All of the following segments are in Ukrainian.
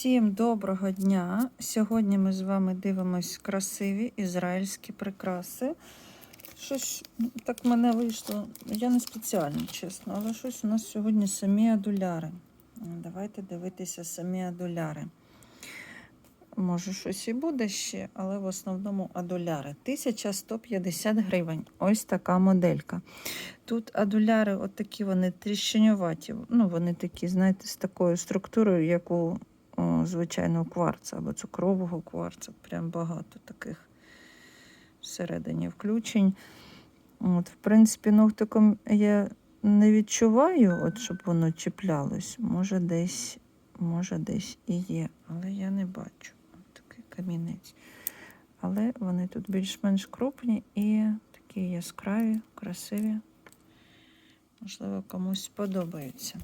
Всім доброго дня! Сьогодні ми з вами дивимось красиві ізраїльські прикраси. Щось так мене вийшло. Я не спеціально, чесно, але щось у нас сьогодні самі адуляри. Давайте дивитися самі адуляри. Може, щось і буде ще, але в основному адуляри. 1150 гривень. Ось така моделька. Тут адуляри, от такі вони тріщинюваті. Ну, вони такі, знаєте, з такою структурою, як у о, звичайного кварца або цукрового кварца. Прям багато таких всередині включень. От, В принципі, ногтиком я не відчуваю, от, щоб воно чіплялось. Може, десь, може, десь і є, але я не бачу. От такий камінець. Але вони тут більш-менш крупні і такі яскраві, красиві. Можливо, комусь сподобаються.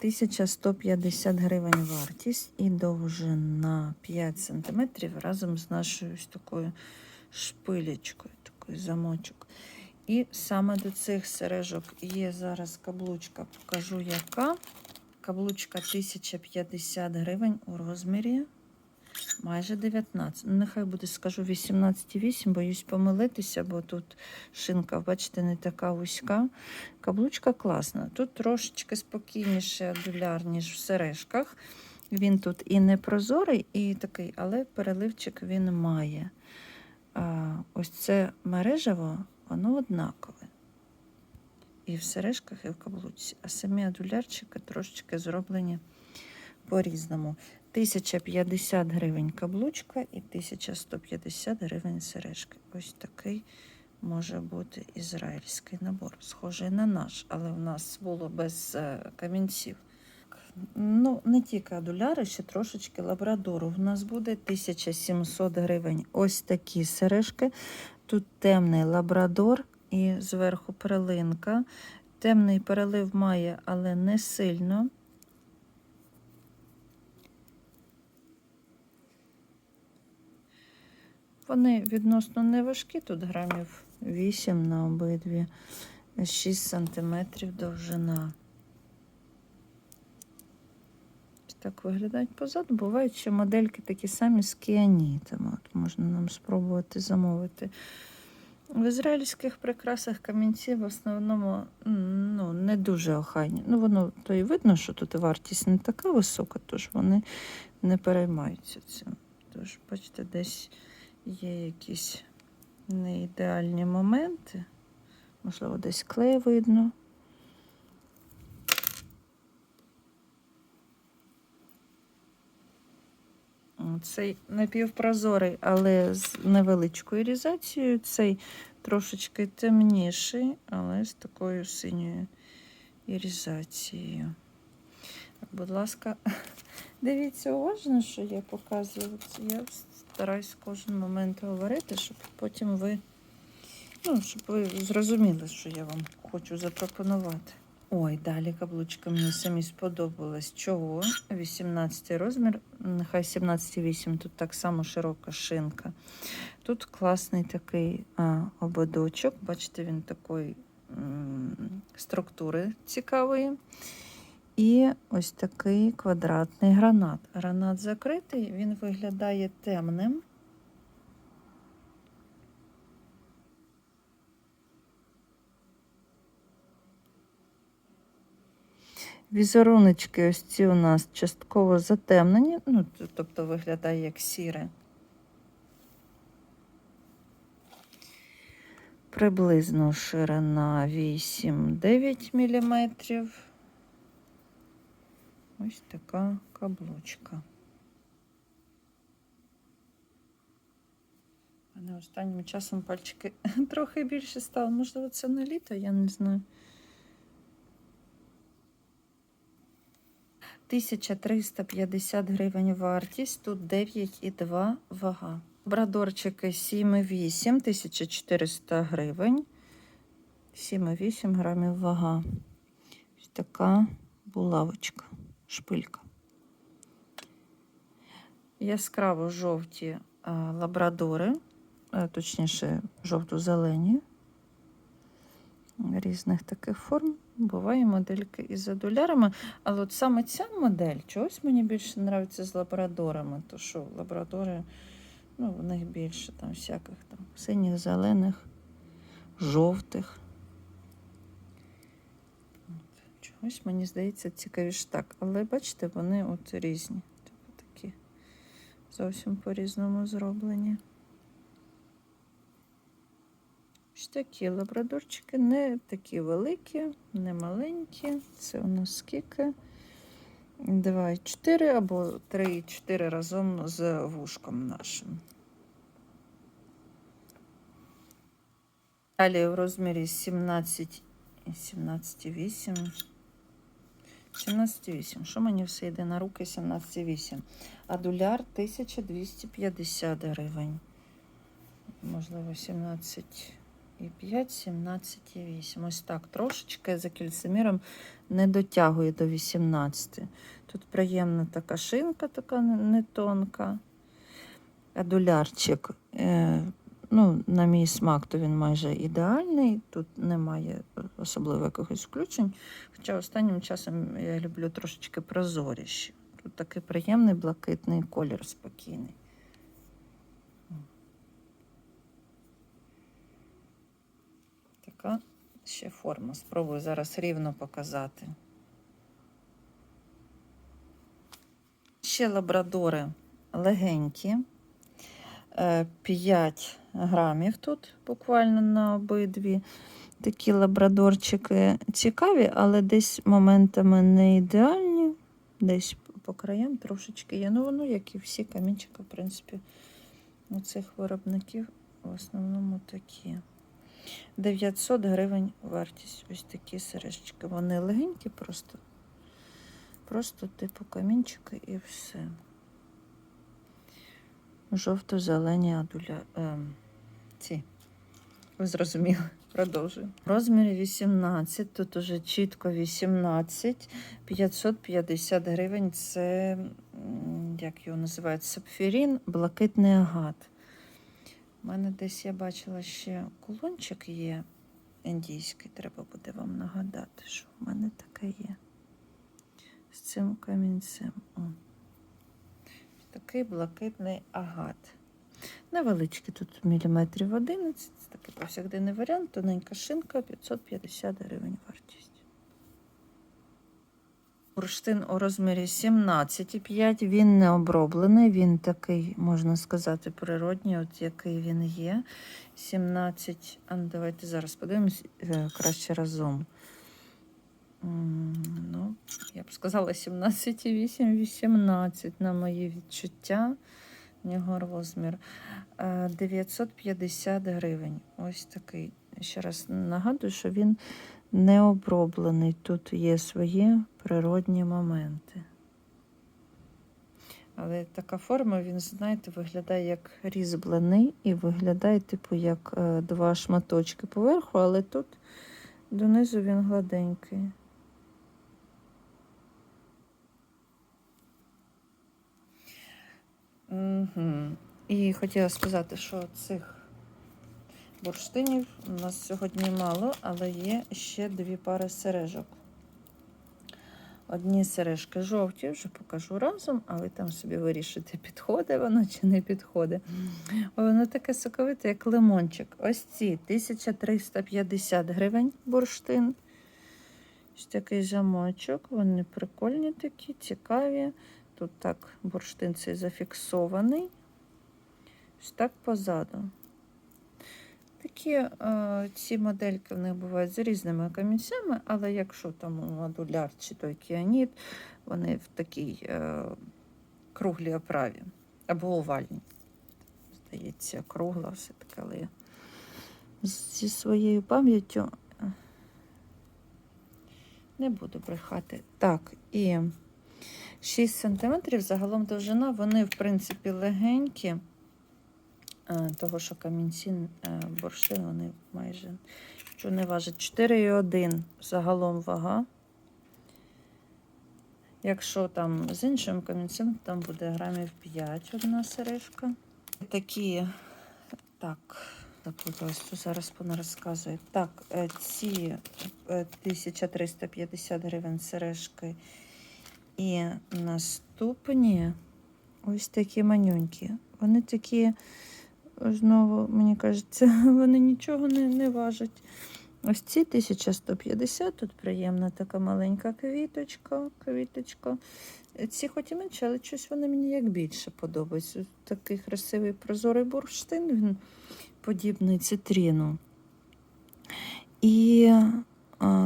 1150 гривень вартість і довжина 5 см разом з нашою ось такою шпилечкою, такий замочок. І саме до цих сережок є зараз каблучка. Покажу, яка. Каблучка 1050 гривень у розмірі майже 19. Ну, нехай буде, скажу, 18,8, боюсь помилитися, бо тут шинка, бачите, не така вузька. Каблучка класна. Тут трошечки спокійніше адуляр, ніж в сережках. Він тут і не прозорий, і такий, але переливчик він має. А, ось це мережево, воно однакове. І в сережках, і в каблучці. А самі адулярчики трошечки зроблені по-різному. 1050 гривень каблучка і 1150 гривень сережки. Ось такий може бути ізраїльський набор. Схожий на наш, але в нас було без е, камінців. Ну, не тільки адуляри, ще трошечки лабрадору. В нас буде 1700 гривень. Ось такі сережки. Тут темний лабрадор і зверху перлинка. Темний перелив має, але не сильно. Вони відносно не важкі, тут грамів 8 на обидві, 6 сантиметрів довжина. Так виглядають позаду. Бувають ще модельки такі самі з кіанітами. От можна нам спробувати замовити. В ізраїльських прикрасах камінці в основному ну, не дуже охайні. Ну, воно то і видно, що тут вартість не така висока, тож вони не переймаються цим. Тож, бачите, десь є якісь неідеальні моменти. Можливо, десь клей видно. Цей напівпрозорий, але з невеличкою різацією. Цей трошечки темніший, але з такою синьою ірізацією. Будь ласка, дивіться уважно, що я показую. Я стараюсь кожен момент говорити, щоб потім ви, ну, щоб ви зрозуміли, що я вам хочу запропонувати. Ой, далі каблучка мені самі сподобалась. Чого? 18 розмір, нехай 17,8, тут так само широка шинка. Тут класний такий а, ободочок. Бачите, він такої м, структури цікавої. І ось такий квадратний гранат. Гранат закритий, він виглядає темним. Візеруночки ось ці у нас частково затемнені, ну, тобто виглядає як сіре. Приблизно ширина 8-9 мм. Ось така каблучка. Мене останнім часом пальчики трохи більше стало. Можливо, це не літо, я не знаю. 1350 гривень вартість, тут 9,2 вага. Брадорчики 7,8, 1400 гривень. 7,8 грамів вага. Ось така булавочка, шпилька. Яскраво жовті лабрадори, точніше, жовто-зелені. Різних таких форм. Буває модельки із адулярами, але от саме ця модель чогось мені більше подобається з лабрадорами. То що лабрадори, ну, в них більше там всяких там синіх, зелених, жовтих. Чогось мені здається цікавіше так. Але бачите, вони от різні. Типу такі зовсім по-різному зроблені. Ось такі лабрадорчики, не такі великі, не маленькі. Це у нас скільки? 2,4 або 3,4 разом з вушком нашим. Далі в розмірі 17, 17,8. 17,8. Що мені все йде на руки? 17,8. А доляр 1250 гривень. Можливо, 17 і 5, 17,8. Ось так. Трошечки за кільцеміром не дотягує до 18. Тут приємна така шинка, така не тонка. А долярчик, е, ну, на мій смак, то він майже ідеальний. Тут немає особливо якихось включень. Хоча останнім часом я люблю трошечки прозоріші. Тут такий приємний блакитний колір спокійний. Така ще форма. Спробую зараз рівно показати. Ще лабрадори легенькі. Е, 5 грамів тут буквально на обидві. Такі лабрадорчики цікаві, але десь моментами не ідеальні. Десь по краям трошечки є. Ну, воно, як і всі камінчики, в принципі, у цих виробників в основному такі. 900 гривень вартість. Ось такі сережечки. Вони легенькі, просто, просто типу камінчики і все. Жовто-зелені адуля. Ем, ці. Ви зрозуміли. Продовжую. В розмірі 18, тут уже чітко 18, 550 гривень. Це, як його називають, сапфірін, блакитний агат. У мене десь я бачила ще кулончик є індійський. Треба буде вам нагадати, що в мене таке є. З цим камінцем. О. Такий блакитний агат. Невеличкий тут міліметрів 11. Це такий повсякденний варіант. Тоненька шинка 550 гривень вартість. Бурштин у розмірі 17,5. Він не оброблений, він такий, можна сказати, природній, от який він є. 17. А ну, давайте зараз подивимось е, краще разом. Ну, я б сказала 17,8, 18 на мої відчуття. В нього розмір. Е, 950 гривень. Ось такий. Ще раз нагадую, що він не оброблений. Тут є свої природні моменти. Але така форма, він, знаєте, виглядає як різьблений і виглядає, типу, як е, два шматочки поверху, але тут донизу він гладенький. Угу. І хотіла сказати, що цих бурштинів у нас сьогодні мало, але є ще дві пари сережок. Одні сережки жовті, вже покажу разом, а ви там собі вирішите, підходить воно чи не підходить. Воно таке соковите, як лимончик. Ось ці 1350 гривень бурштин. Ось такий замочок. Вони прикольні такі, цікаві. Тут так бурштин цей зафіксований. Ось так позаду. Такі е, ці модельки в них бувають з різними камінцями, але якщо там модуляр чи той кіаніт, вони в такій е, круглій оправі або овальній. Здається, кругла все-таки, але я зі своєю пам'яттю е, не буду брехати. Так, і 6 см загалом довжина, вони, в принципі, легенькі. Е, того, що камінці е, бурштин, вони майже що не важать. 4,1 загалом вага. Якщо там з іншим камінцем, там буде грамів 5 одна сережка. Такі, так, Запуталась, то зараз вона розказує. Так, е, ці е, 1350 гривень сережки. І наступні ось такі манюнькі. Вони такі, знову, мені кажеться, вони нічого не, не важать. Ось ці 1150, тут приємна така маленька квіточка. квіточка. Ці хоч і менше, але щось вони мені як більше подобаються. Такий красивий прозорий бурштин, він подібний цитріну. І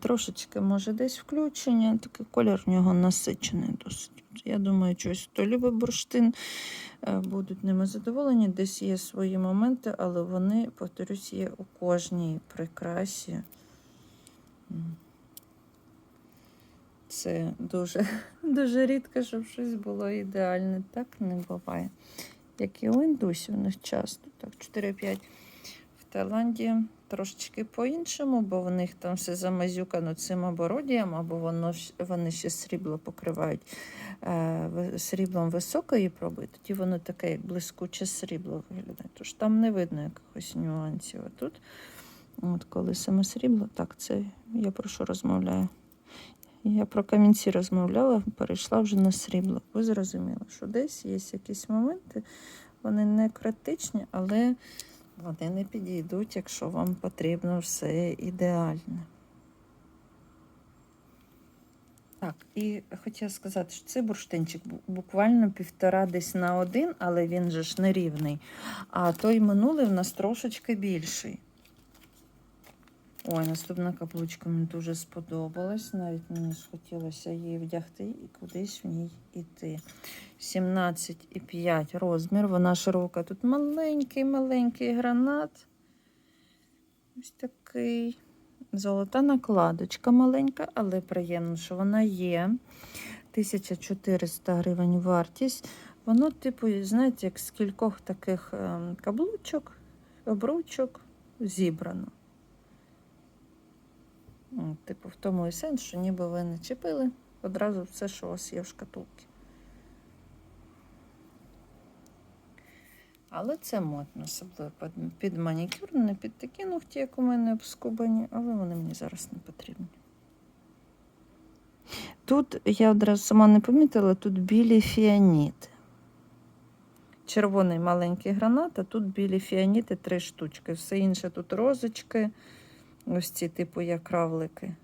трошечки, може, десь включення, такий колір в нього насичений досить. Я думаю, щось хто любить бурштин, е, будуть ними задоволені. Десь є свої моменти, але вони, повторюсь, є у кожній прикрасі. Це дуже, дуже рідко, щоб щось було ідеальне. Так не буває. Як і у індусів у них часто. Так, 4-5 в Таїланді трошечки по-іншому, бо в них там все замазюкано цим обородієм, або воно, вони ще срібло покривають е, сріблом високої проби, тоді воно таке, як блискуче срібло виглядає. Тож там не видно якихось нюансів. А тут, от коли саме срібло, так, це я про що розмовляю? Я про камінці розмовляла, перейшла вже на срібло. Ви зрозуміли, що десь є якісь моменти, вони не критичні, але вони не підійдуть, якщо вам потрібно все ідеальне. Так, і хотіла сказати, що цей бурштинчик бу- буквально півтора десь на один, але він же ж нерівний. А той минулий в нас трошечки більший. Ой, наступна каблучка мені дуже сподобалась. Навіть мені схотілося її вдягти і кудись в ній іти. 17,5 розмір. Вона широка. Тут маленький-маленький гранат. Ось такий. Золота накладочка маленька, але приємно, що вона є. 1400 гривень вартість. Воно, типу, знаєте, як з кількох таких ем, каблучок, обручок зібрано. Типу, в тому і сенс, що ніби ви не чепили одразу все, що у вас є в шкатулці. Але це модно, особливо під манікюр, не під такі ногті, як у мене обскубані, але вони мені зараз не потрібні. Тут я одразу сама не помітила, тут білі фіаніти. Червоний маленький гранат, а тут білі фіаніти три штучки. Все інше тут розочки, ось ці, типу, як равлики.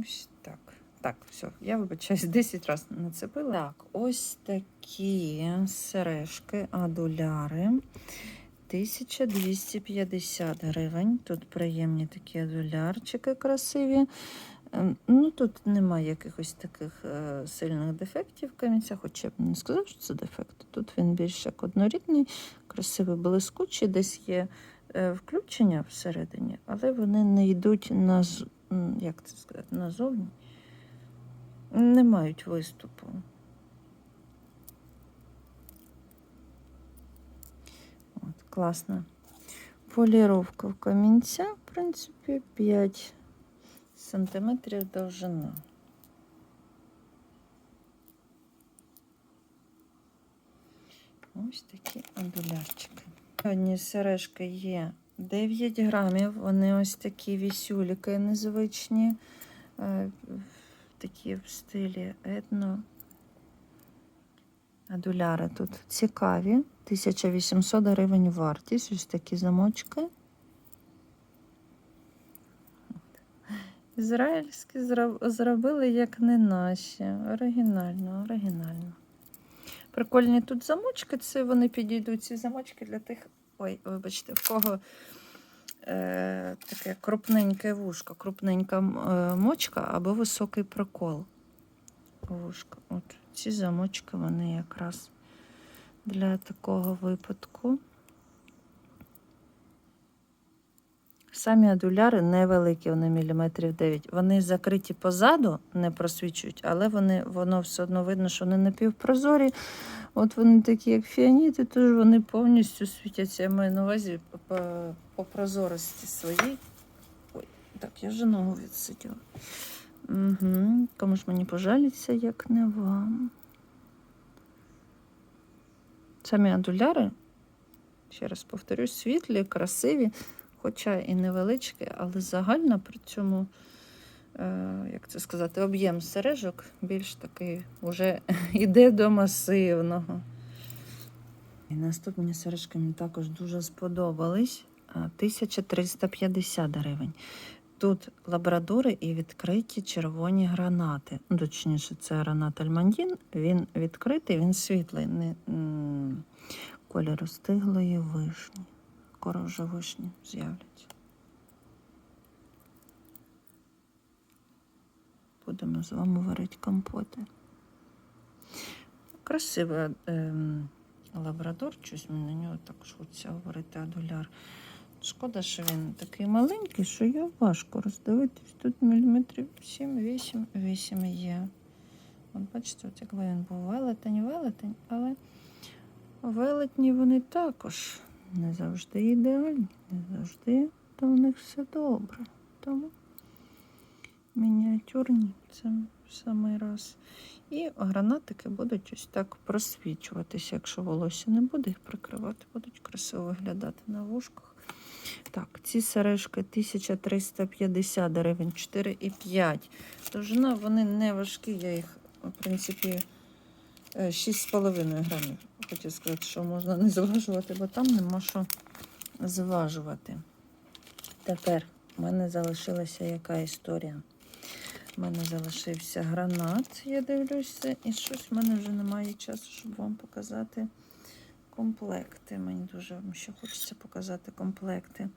Ось так. Так, все, я вибачаюсь, 10 разів нацепила. Так, ось такі сережки, адуляри. 1250 гривень. Тут приємні такі адулярчики красиві. Ем, Ну, тут немає якихось таких е, сильних дефектів в камінця, хоча б не сказав, що це дефект. Тут він більш як однорідний, красивий, блискучий, десь є включення всередині, але вони не йдуть на, як це сказати, назовні. Не мають виступу. От, класна поліровка в камінця, в принципі, 5 сантиметрів довжина. Ось такі андулярчики. Сьогодні сережки є 9 грамів. Вони ось такі вісюліки незвичні, е, такі в стилі етно. Адуляри тут цікаві. 1800 гривень вартість. Ось такі замочки. Ізраїльські зробили як не наші. Оригінально, оригінально. Прикольні тут замочки. Це вони підійдуть ці замочки для тих. Ой, вибачте, в кого е, таке крупненьке вушко, крупненька е, мочка або високий прокол. Вушка. От ці замочки вони якраз для такого випадку. Самі адуляри невеликі, вони міліметрів 9. Вони закриті позаду, не просвічують, але вони, воно все одно видно, що вони напівпрозорі. От вони такі, як фіаніти, тож вони повністю світяться. Я маю на увазі по, по прозорості своїй. Ой, так, я вже ногу відсиділа. Угу. Кому ж мені пожаліться, як не вам. Самі адуляри Ще раз повторюсь, світлі, красиві, хоча і невеличкі, але загально при цьому, е, як це сказати, об'єм сережок більш такий вже йде до масивного. І наступні сережки мені також дуже сподобались. 1350 гривень. Тут лабрадори і відкриті червоні гранати. Точніше, це гранат Альмандін. Він відкритий, він світлий. Не, кольору стиглої вишні. Скоро вже вишні з'являться. Будемо з вами варити компоти. Красивий ем, лабрадор, щось мені на нього також хочеться говорити адуляр. Шкода, що він такий маленький, що його важко роздивитись. Тут міліметрів 7-8 8 є. От бачите, от якби він був велетень, велетень, але велетні вони також не завжди ідеальні, не завжди то у них все добре. Тому мініатюрні це в самий раз. І гранатики будуть ось так просвічуватися. Якщо волосся не буде їх прикривати, будуть красиво виглядати на вушках. Так, ці сережки 1350 гривень, 4,5. Довжина, вони не важкі, я їх, в принципі, е, 6,5 грамів. Хотів сказати, що можна не зважувати, бо там нема що зважувати. Тепер в мене залишилася яка історія? У мене залишився гранат, я дивлюся, і щось в мене вже немає часу, щоб вам показати комплекти. Мені дуже ще хочеться показати комплекти.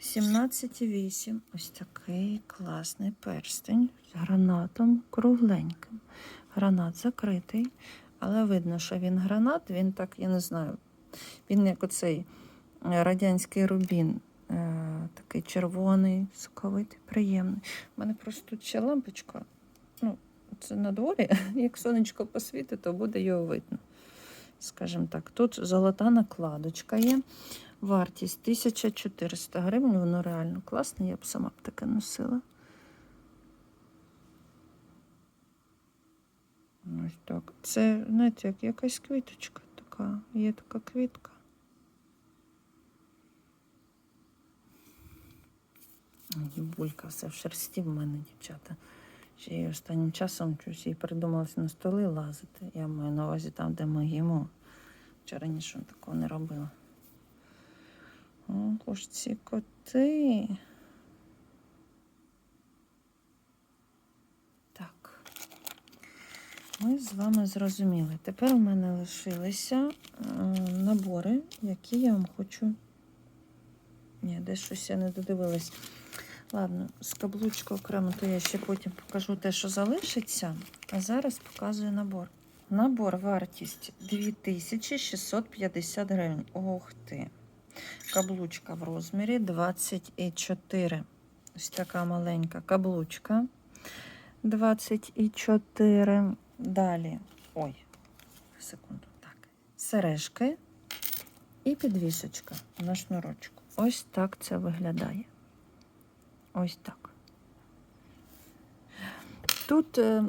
17,8. Ось такий класний перстень з гранатом кругленьким. Гранат закритий, але видно, що він гранат, він так, я не знаю, він як оцей е, радянський рубін. е, Такий червоний, соковитий, приємний. У мене просто тут ще лампочка. Ну, це на дворі. Як сонечко посвітить, то буде його видно. Скажімо так, тут золота накладочка є. Вартість 1400 гривень, воно реально класне, я б сама б таке носила. Ось так. Це, знаєте, як якась квіточка така. Є така квітка. Булька все в шерсті в мене, дівчата. Ще й останнім часом щось їй придумалося на столи лазити. Я маю на увазі там, де ми їмо. Вчора раніше такого не робила. Ох уж ці коти. Так. Ми з вами зрозуміли. Тепер у мене лишилися е, набори, які я вам хочу. Ні, десь щось я не додивилась. Ладно, з каблучка окремо, то я ще потім покажу те, що залишиться. А зараз показую набор. Набор вартість 2650 гривень. Ох ти. Каблучка в розмірі 24. Ось така маленька каблучка. 24. Далі. Ой, секунду. Так. Сережки і підвісочка на шнурочку. Ось так це виглядає. Ось так. Тут, е,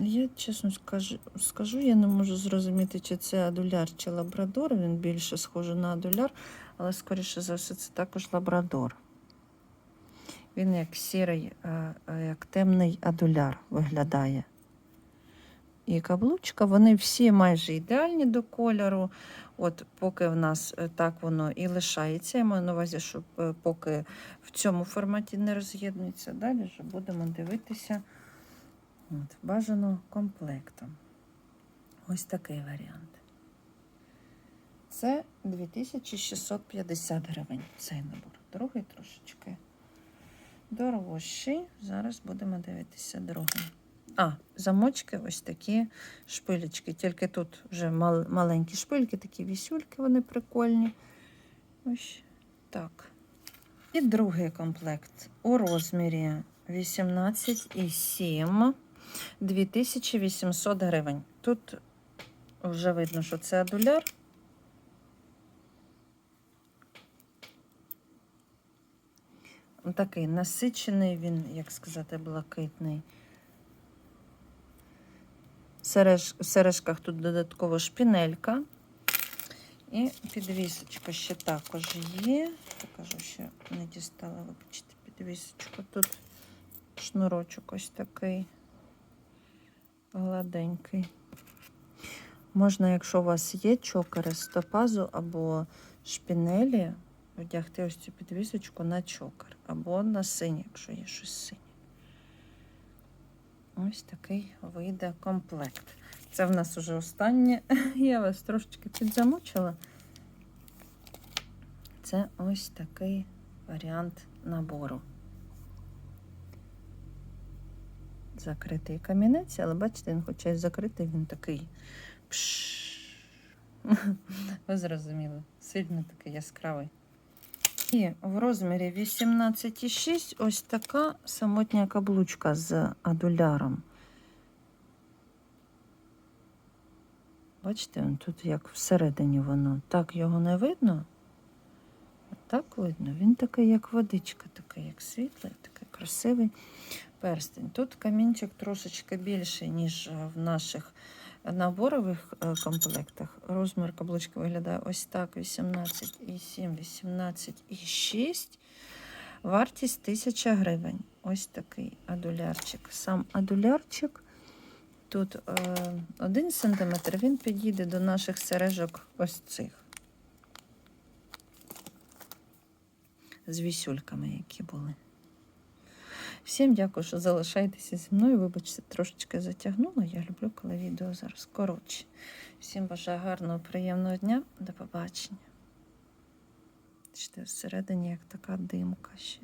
я чесно скажу, скажу, я не можу зрозуміти, чи це адуляр, чи лабрадор. Він більше схожий на адуляр, але, скоріше за все, це також лабрадор. Він як сірий, е, е, як темний адуляр виглядає. І каблучка, вони всі майже ідеальні до кольору. От поки в нас е, так воно і лишається. Я маю на увазі, щоб е, поки в цьому форматі не роз'єднується. Далі вже будемо дивитися от, бажано комплектом. Ось такий варіант. Це 2650 гривень цей набор. Другий трошечки дорожчий. Зараз будемо дивитися другий. А, замочки ось такі шпилечки. Тільки тут вже мал, маленькі шпильки, такі вісюльки, вони прикольні. Ось так. І другий комплект у розмірі 18,7 2800 гривень. Тут вже видно, що це адуляр. Такий насичений він, як сказати, блакитний. Сереж, в сережках тут додатково шпінелька. І підвісочка ще також є. Покажу, що не дістала вибачте підвісочку. Тут шнурочок ось такий гладенький. Можна, якщо у вас є чокери з топазу або шпінелі, одягти ось цю підвісочку на чокер. Або на синій, якщо є щось синє. Ось такий вийде комплект. Це в нас уже останнє. Я вас трошечки підзамучила. Це ось такий варіант набору. Закритий камінець, але бачите, він хоча й закритий, він такий. Пш. Ви зрозуміли, сильно такий яскравий. І в розмірі 18,6 ось така самотня каблучка з адуляром. Бачите, тут як всередині воно. Так його не видно. Так видно. Він такий, як водичка, такий, як світлий, такий красивий перстень. Тут камінчик трошечки більший, ніж в наших наборових е, комплектах. Розмір каблучки виглядає ось так: 18,7, 18,6. Вартість 1000 гривень. Ось такий адулярчик. Сам адулярчик тут е, 1 см, він підійде до наших сережок ось цих. З вісюльками, які були. Всім дякую, що залишаєтеся зі мною. Вибачте, трошечки затягнула. Я люблю, коли відео зараз коротше. Всім бажаю гарного, приємного дня. До побачення. Бачите, всередині як така димка ще.